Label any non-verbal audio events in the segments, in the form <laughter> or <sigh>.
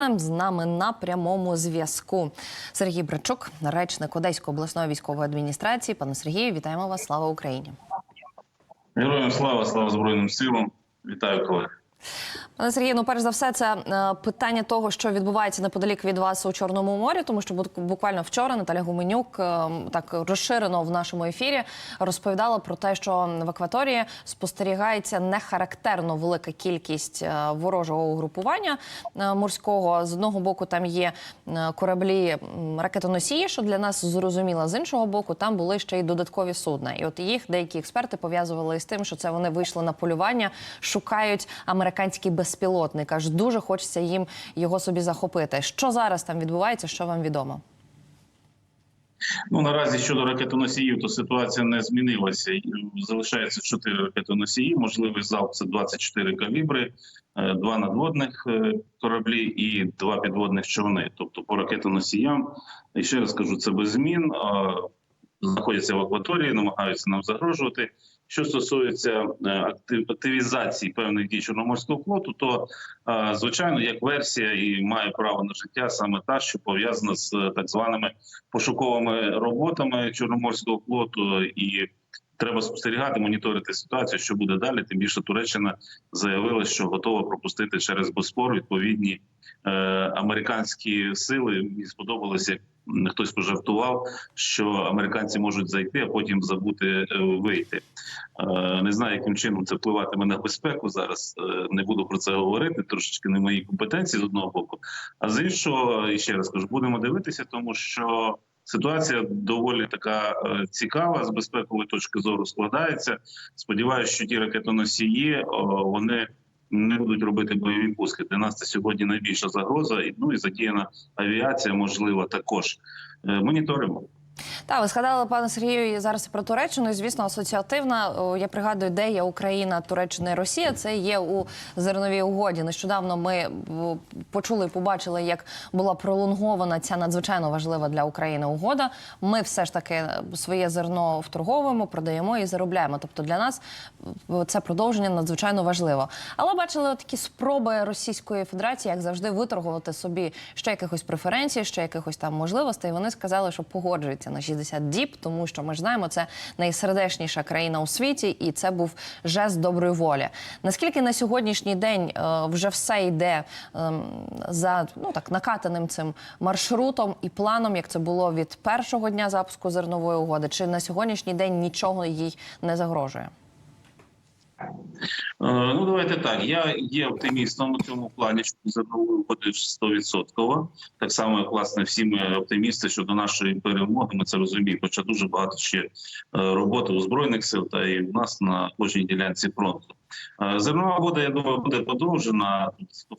З нами на прямому зв'язку Сергій Брачук, речник Одеської обласної військової адміністрації. Пане Сергію, вітаємо вас! Слава Україні! Героям слава, слава Збройним силам. Вітаю колег. Пане Сергію, ну перш за все, це е, питання того, що відбувається неподалік від вас у Чорному морі, тому що бу- буквально вчора Наталя Гуменюк е, так розширено в нашому ефірі розповідала про те, що в акваторії спостерігається нехарактерно велика кількість е, ворожого угрупування морського. З одного боку там є кораблі ракетоносії, що для нас зрозуміло. З іншого боку, там були ще й додаткові судна. І от їх деякі експерти пов'язували з тим, що це вони вийшли на полювання, шукають американський безпілотник. Аж дуже хочеться їм його собі захопити. Що зараз там відбувається? Що вам відомо? Ну наразі щодо ракетоносіїв, то ситуація не змінилася. Залишається 4 ракетоносії. Можливий залп це 24 калібри, е, два надводних е, кораблі і два підводних човни. Тобто по ракетоносіям, і ще раз кажу, це без змін. Знаходяться в акваторії, намагаються нам загрожувати. Що стосується е, актив- активізації певних дій Чорноморського флоту, то е, звичайно, як версія і має право на життя саме та, що пов'язана з е, так званими пошуковими роботами Чорноморського флоту, і треба спостерігати, моніторити ситуацію, що буде далі. Тим більше Туреччина заявила, що готова пропустити через Боспор відповідні е, американські сили. Мені сподобалося, хтось пожартував, що американці можуть зайти, а потім забути е, вийти. Е, Не знаю, яким чином це впливатиме на безпеку. Зараз е, не буду про це говорити. Трошечки не мої компетенції з одного боку. А з іншого, і ще раз кажу, будемо дивитися, тому що ситуація доволі така е, цікава з безпекової точки зору складається. Сподіваюся, що ті ракетоносії вони. Не будуть робити бойові пуски. Для нас це сьогодні найбільша загроза. І ну і задіяна авіація, можливо, також Е, моніторимо. Так, ви згадали пане Сергію зараз про Туреччину. І, звісно, асоціативна. Я пригадую, де є Україна, Туреччина і Росія. Це є у зерновій угоді. Нещодавно ми почули, і побачили, як була пролонгована ця надзвичайно важлива для України угода. Ми все ж таки своє зерно вторговуємо, продаємо і заробляємо. Тобто для нас це продовження надзвичайно важливо. Але бачили такі спроби Російської Федерації, як завжди, виторгувати собі ще якихось преференцій, ще якихось там можливостей. Вони сказали, що погоджуються на 60 діб, тому що ми ж знаємо, це найсердечніша країна у світі, і це був жест доброї волі. Наскільки на сьогоднішній день е, вже все йде ем, за ну так накатаним цим маршрутом і планом, як це було від першого дня запуску зернової угоди, чи на сьогоднішній день нічого їй не загрожує? Е, Ну, давайте так. Я є оптимістом у цьому плані, що зернової буде 100%. Так само, як власне всі ми оптимісти щодо нашої перемоги. Ми це розуміємо. Хоча дуже багато ще е, роботи у збройних сил та і в нас на кожній ділянці фронту. Е, Зернова угода, я думаю, буде подовжена.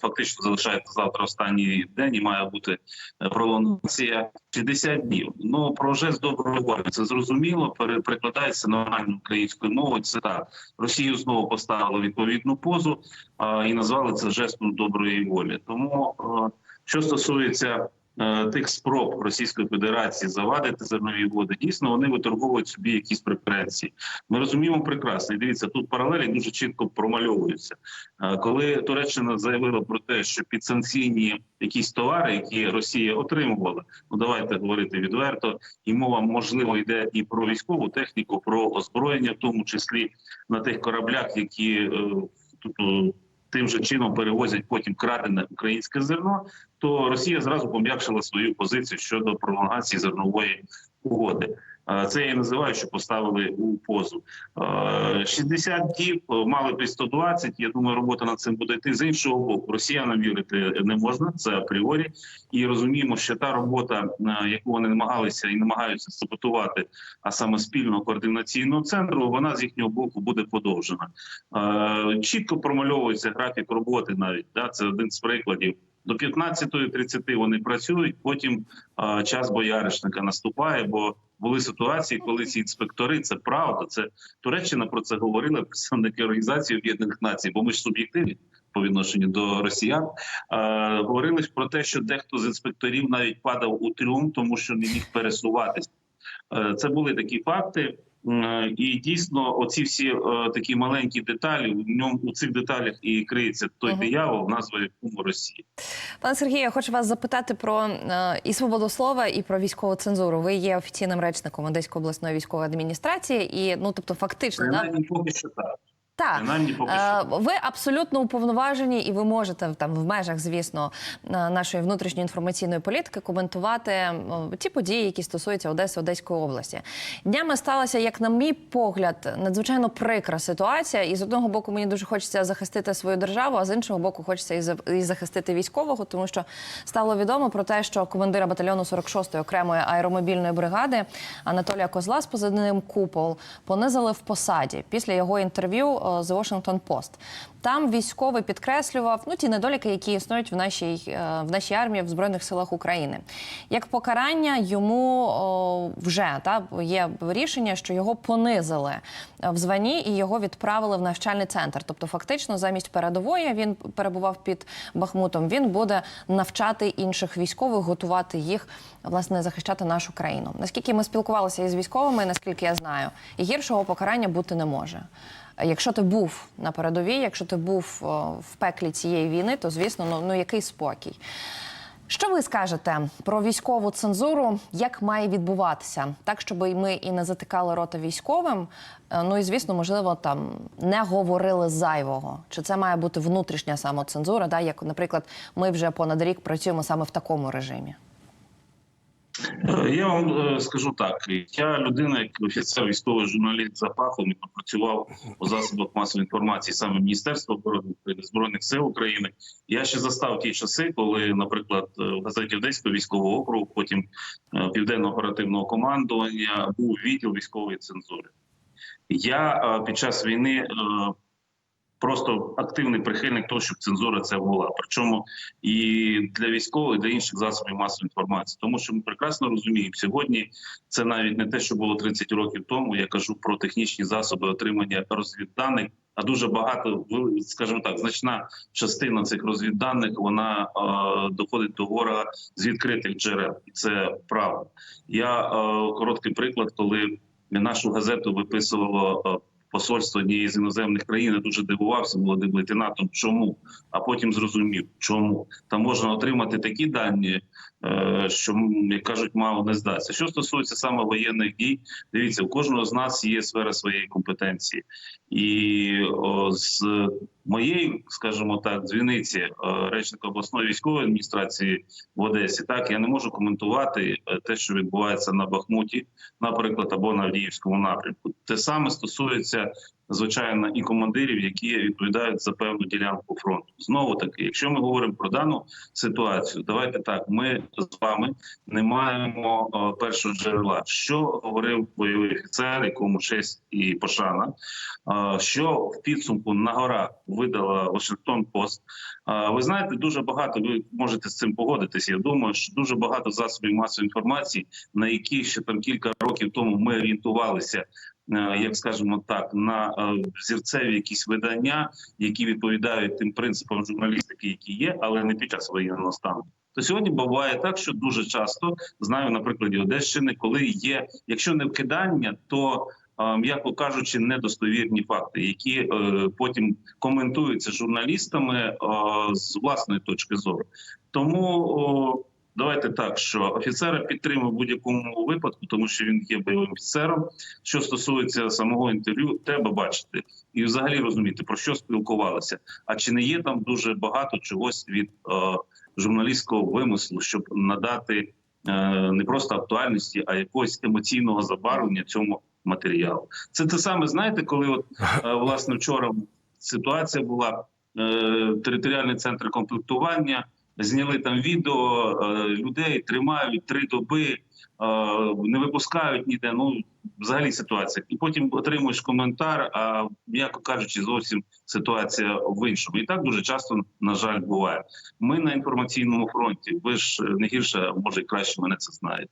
Фактично залишається завтра останній день і має бути е, пролонгація 60 днів. Ну про жест доброї волі це зрозуміло. пере- Перекладається нормальною українською мовою. Це так. Росію знову поставили відповідну позу а, і назвали це жестом доброї волі. Тому е, що стосується е, тих спроб Російської Федерації завадити зернові води, дійсно вони виторговують собі якісь преференції. Ми розуміємо прекрасно. І дивіться, тут паралелі дуже чітко промальовуються. Е, Коли Туреччина заявила про те, що підсанкційні якісь товари, які Росія отримувала, ну давайте говорити відверто, і мова можливо йде і про військову техніку, про озброєння, в тому числі на тих кораблях, які е, тобто, тим же чином перевозять потім крадене українське зерно, то Росія зразу пом'якшила свою позицію щодо пролонгації зернової угоди. Е, Це я і називаю, що поставили у позу. Е, 60 діб е, мали б і 120, Я думаю, робота над цим буде йти з іншого боку. Росіянам вірити не можна, це апріорі. І розуміємо, що та робота, е, яку вони намагалися і намагаються саботувати, а саме спільного координаційного центру, вона з їхнього боку буде подовжена. Е, Чітко промальовується графік роботи. Навіть це один з прикладів. До 15.30 вони працюють. Потім е, час бояришника наступає. Бо були ситуації, коли ці інспектори це правда. Це Туреччина про це говорила представники організації Об'єднаних Націй, бо ми ж суб'єктивні по відношенню до росіян. Е, говорили про те, що дехто з інспекторів навіть падав у трюм, тому що не міг пересуватися. Е, Це були такі факти. Е, І дійсно, оці всі е, такі маленькі деталі, в ньому у цих деталях і криється той диявол, назва якому Росії. Пане Сергію, я хочу вас запитати про е, і свободу слова, і про військову цензуру. Ви є офіційним речником Одеської обласної військової адміністрації, і ну тобто, фактично, да? Поки що так. Так. Принаймні поки Е, що. Ви абсолютно уповноважені, і ви можете там в межах, звісно, е, нашої внутрішньої інформаційної політики коментувати ті події, які стосуються Одеси Одеської області. Днями сталася, як на мій погляд, надзвичайно прикра ситуація. І з одного боку мені дуже хочеться захистити свою державу, а з іншого боку, хочеться і і захистити військового, тому що стало відомо про те, що командира батальйону 46-ї окремої аеромобільної бригади Анатолія Козла з позивним Купол понизили в посаді після його інтерв'ю е, з Washington Post. Там військовий підкреслював ну ті недоліки, які існують в нашій е, в нашій армії в збройних силах України. Як покарання йому о, вже та є рішення, що його понизили е, в званні і його відправили в навчальний центр. Тобто, фактично, замість передової він перебував під Бахмутом. Він буде навчати інших військових, готувати їх власне захищати нашу країну. Наскільки ми спілкувалися із військовими, наскільки я знаю, і гіршого покарання бути не може. Якщо ти був на передовій, якщо ти був в пеклі цієї війни, то звісно, ну, ну який спокій. Що ви скажете про військову цензуру? Як має відбуватися, так щоб і ми і не затикали рота військовим? е, Ну і звісно, можливо, там не говорили зайвого. Чи це має бути внутрішня самоцензура? Да, як, наприклад, ми вже понад рік працюємо саме в такому режимі. Е, Я вам е, скажу так: я людина, як офіцер, військовий журналіст за фахом і працював у засобах масової інформації саме Міністерства оборони України, збройних сил України. Я ще застав ті часи, коли, наприклад, е, в газеті Одеського військового округу, потім е, південного оперативного командування був відділ військової цензури. Я під час війни просто активний прихильник того, щоб цензура це була. Причому і для військових, і для інших засобів масової інформації, тому що ми прекрасно розуміємо, сьогодні це навіть не те, що було 30 років тому. Я кажу про технічні засоби отримання розвідданих. А дуже багато скажімо так, значна частина цих розвідданих вона е, доходить до ворога з відкритих джерел, і це правда. Я е, короткий приклад, коли нашу газету виписувало е, посольство однієї з іноземних країн, я дуже дивувався молодим лейтенантом. Чому? А потім зрозумів, чому там можна отримати такі дані, що як кажуть, мало не здасться. Що стосується саме воєнних дій, дивіться, у кожного з нас є сфера своєї компетенції, і о, з моєї, скажімо так, дзвіниці е, речника обласної військової адміністрації в Одесі, так я не можу коментувати е, те, що відбувається на Бахмуті, наприклад, або на Авдіївському напрямку. Те саме стосується звичайно і командирів, які відповідають за певну ділянку фронту. Знову таки, якщо ми говоримо про дану ситуацію, давайте так. Ми з вами не маємо е, першого джерела. Що говорив бойовий офіцер, якому честь і пошана, е, що в підсумку на горах видала Вашингтон Пост. Е, ви знаєте, дуже багато. Ви можете з цим погодитись. Я думаю, що дуже багато засобів масової інформації, на які ще там кілька років тому ми орієнтувалися. Е, Як скажемо так, на е, зірцеві якісь видання, які відповідають тим принципам журналістики, які є, але не під час воєнного стану. То сьогодні буває так, що дуже часто знаю на прикладі Одещини, коли є, якщо не вкидання, то е, м'яко кажучи, недостовірні факти, які е, потім коментуються журналістами е, з власної точки зору. Тому давайте так, що офіцера підтримує в будь-якому випадку, тому що він є бойовим офіцером. Що стосується самого інтерв'ю, треба бачити і взагалі розуміти про що спілкувалися. А чи не є там дуже багато чогось від е, журналістського вимислу, щоб надати е, не просто актуальності, а якогось емоційного забарвлення цьому матеріалу? Це те саме, знаєте, коли от е, <laughs> власне вчора ситуація була е, територіальний центр комплектування. Зняли там відео е, людей, тримають три доби, е, не випускають ніде. Ну взагалі ситуація. І потім отримуєш коментар. А м'яко кажучи, зовсім ситуація в іншому. І так дуже часто на жаль буває. Ми на інформаційному фронті. Ви ж не гірше, може і краще мене це знаєте.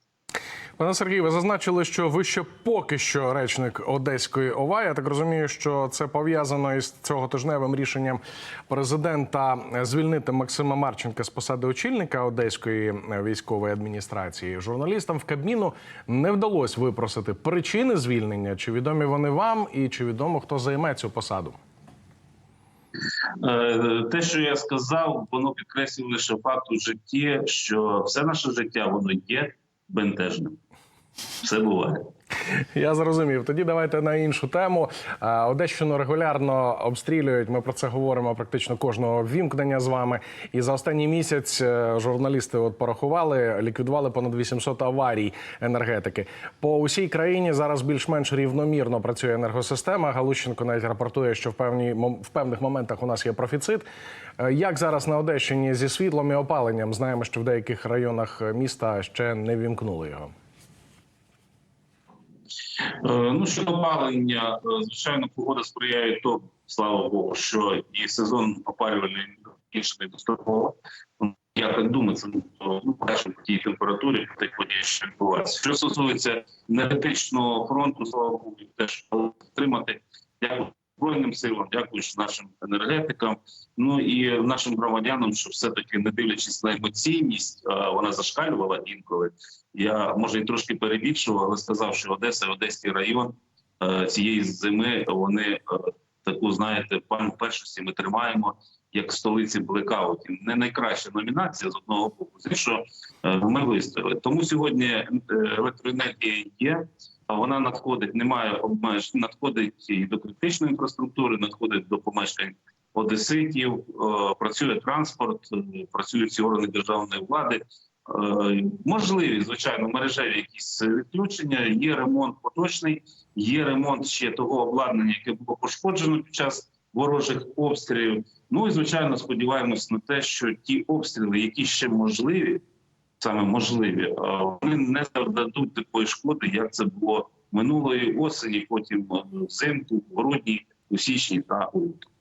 Пане Сергію, ви зазначили, що ви ще поки що речник Одеської ОВА. Я так розумію, що це пов'язано із цього тижневим рішенням президента звільнити Максима Марченка з посади очільника Одеської військової адміністрації. Журналістам в Кабміну не вдалося випросити причини звільнення. Чи відомі вони вам, і чи відомо хто займе цю посаду? Е, Те, що я сказав, воно підкреслює лише факт у житті, що все наше життя воно є бентежним. Все буває. Я зрозумів. Тоді давайте на іншу тему. Одещину регулярно обстрілюють. Ми про це говоримо практично кожного ввімкнення з вами. І за останній місяць е, журналісти от порахували, ліквідували понад 800 аварій енергетики. По усій країні зараз більш-менш рівномірно працює енергосистема. Галущенко навіть рапортує, що в певні в певних моментах у нас є профіцит. Е, Як зараз на Одещині зі світлом і опаленням? Знаємо, що в деяких районах міста ще не вімкнули його. Е, Ну щодо опалення, е, звичайно, погода сприяє тому, слава Богу, що і сезон опалювальний закінчений достроково. Я так думаю, це ну, перше по тій температурі, по тих подій, що відбувається. Що стосується енергетичного фронту, слава Богу, теж отримати. Дякую Збройним силам, дякую нашим енергетикам, ну і нашим громадянам, що все-таки не дивлячись на емоційність, вона зашкалювала інколи. Я може і трошки перебільшував, але сказав, що Одеса, і Одеський район цієї зими вони таку знаєте пальму першості ми тримаємо як столиці блекаутів. Не найкраща номінація з одного боку, з іншого ми виставили. Тому сьогодні е, електроенергія є. Вона надходить, немає обмежень, надходить і до критичної інфраструктури, надходить до помешкань одеситів, е, працює транспорт, е, працюють ці органи державної влади. Е, Можливі, звичайно, мережеві якісь відключення. Є ремонт поточний, є ремонт ще того обладнання, яке було пошкоджено під час ворожих обстрілів. Ну і звичайно, сподіваємось на те, що ті обстріли, які ще можливі, саме можливі, е, вони не завдадуть такої шкоди, як це було минулої осені, потім е, взимку, в грудні, у січні та у лютому.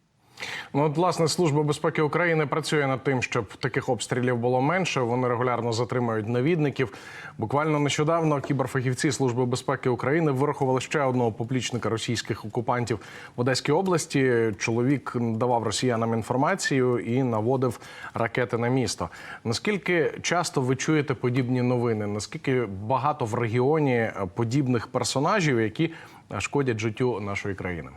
Ну, от, власне, служба безпеки України працює над тим, щоб таких обстрілів було менше. Вони регулярно затримують навідників. Буквально нещодавно кіберфахівці Служби безпеки України вирахували ще одного поплічника російських окупантів в Одеській області. Чоловік давав росіянам інформацію і наводив ракети на місто. Наскільки часто ви чуєте подібні новини? Наскільки багато в регіоні подібних персонажів, які шкодять життю нашої країни?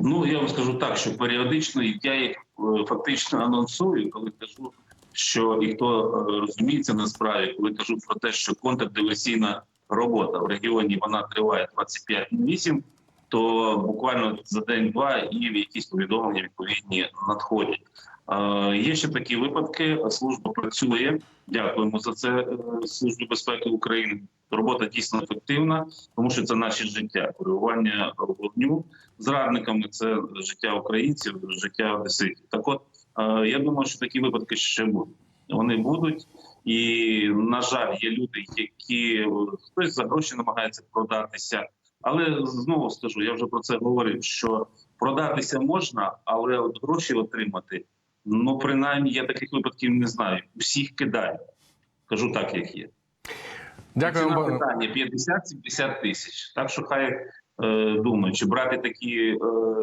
Ну я вам скажу так, що періодично я їх е, фактично анонсую, коли кажу, що і хто е, розуміється на справі, коли кажу про те, що контрдиверсійна робота в регіоні вона триває 25 на 8, то буквально за день-два і якісь повідомлення відповідні надходять. Е, Є ще такі випадки. Служба працює. Дякуємо за це Службі безпеки України. Робота дійсно ефективна, тому що це наше життя. Коригування вогню зрадниками це життя українців, життя одеситів. Так, от е, я думаю, що такі випадки ще будуть. Вони будуть, і на жаль, є люди, які е, хтось за гроші намагається продатися. Але знову скажу, я вже про це говорив: що продатися можна, але от гроші отримати. Ну, принаймні, я таких випадків не знаю. Усіх кидаю. Кажу так, як є. Дякую, Ціна питання 50-70 тисяч. Так що хай е, думають, чи брати такі е,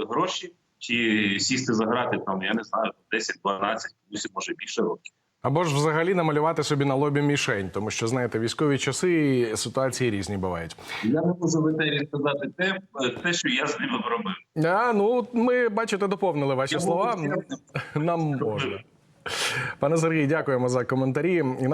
гроші, чи сісти заграти там, я не знаю, 10-12, комусь може більше років. Або ж взагалі намалювати собі на лобі мішень, тому що знаєте, військові часи і ситуації різні бувають. Я не можу в етері сказати те, те, що я з ними зробив. А, ну ми бачите, доповнили ваші Я слова. буду. Нам можна. Пане Сергій, дякуємо за коментарі і настрій.